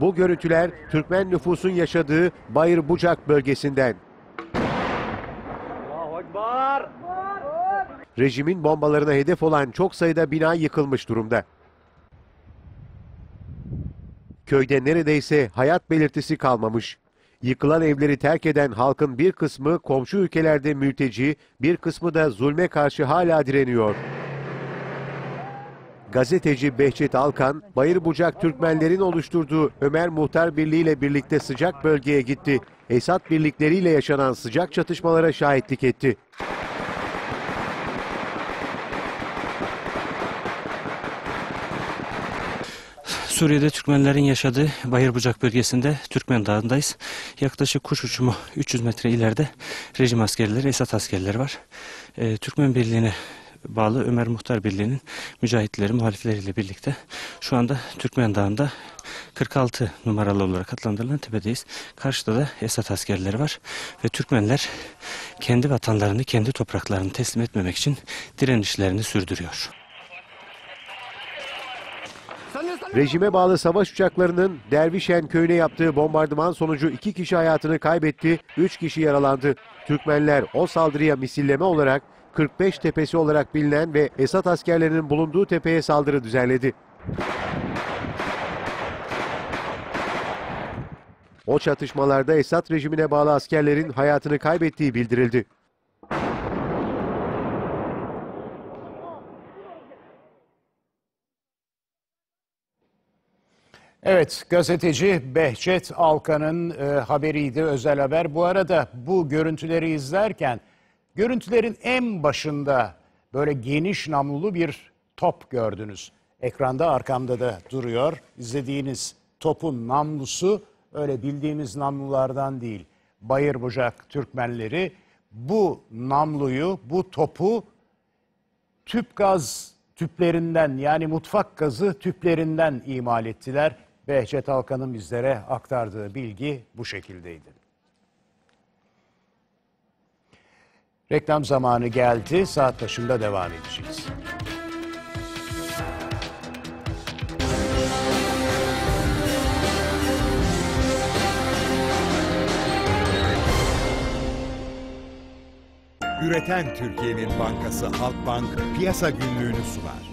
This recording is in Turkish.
Bu görüntüler Türkmen nüfusun yaşadığı Bayır Bucak bölgesinden. Rejimin bombalarına hedef olan çok sayıda bina yıkılmış durumda. Köyde neredeyse hayat belirtisi kalmamış. Yıkılan evleri terk eden halkın bir kısmı komşu ülkelerde mülteci, bir kısmı da zulme karşı hala direniyor. Gazeteci Behçet Alkan, Bayır Bucak Türkmenlerin oluşturduğu Ömer Muhtar Birliği ile birlikte sıcak bölgeye gitti. Esad birlikleriyle yaşanan sıcak çatışmalara şahitlik etti. Suriye'de Türkmenlerin yaşadığı Bayırbucak bölgesinde Türkmen Dağı'ndayız. Yaklaşık kuş uçumu 300 metre ileride rejim askerleri, Esad askerleri var. Ee, Türkmen Birliği'ne bağlı Ömer Muhtar Birliği'nin mücahitleri, muhalifleriyle birlikte şu anda Türkmen Dağı'nda 46 numaralı olarak adlandırılan tepedeyiz. Karşıda da Esad askerleri var ve Türkmenler kendi vatanlarını, kendi topraklarını teslim etmemek için direnişlerini sürdürüyor. Rejime bağlı savaş uçaklarının Dervişen köyüne yaptığı bombardıman sonucu iki kişi hayatını kaybetti, üç kişi yaralandı. Türkmenler o saldırıya misilleme olarak 45 tepesi olarak bilinen ve Esad askerlerinin bulunduğu tepeye saldırı düzenledi. O çatışmalarda Esad rejimine bağlı askerlerin hayatını kaybettiği bildirildi. Evet, gazeteci Behçet Alkan'ın e, haberiydi, özel haber. Bu arada bu görüntüleri izlerken, görüntülerin en başında böyle geniş namlulu bir top gördünüz. Ekranda arkamda da duruyor. İzlediğiniz topun namlusu öyle bildiğimiz namlulardan değil. Bayır Bucak Türkmenleri bu namluyu, bu topu tüp gaz tüplerinden yani mutfak gazı tüplerinden imal ettiler. Behçet Alkan'ın bizlere aktardığı bilgi bu şekildeydi. Reklam zamanı geldi. Saat başında devam edeceğiz. Üreten Türkiye'nin bankası Halkbank piyasa günlüğünü sunar.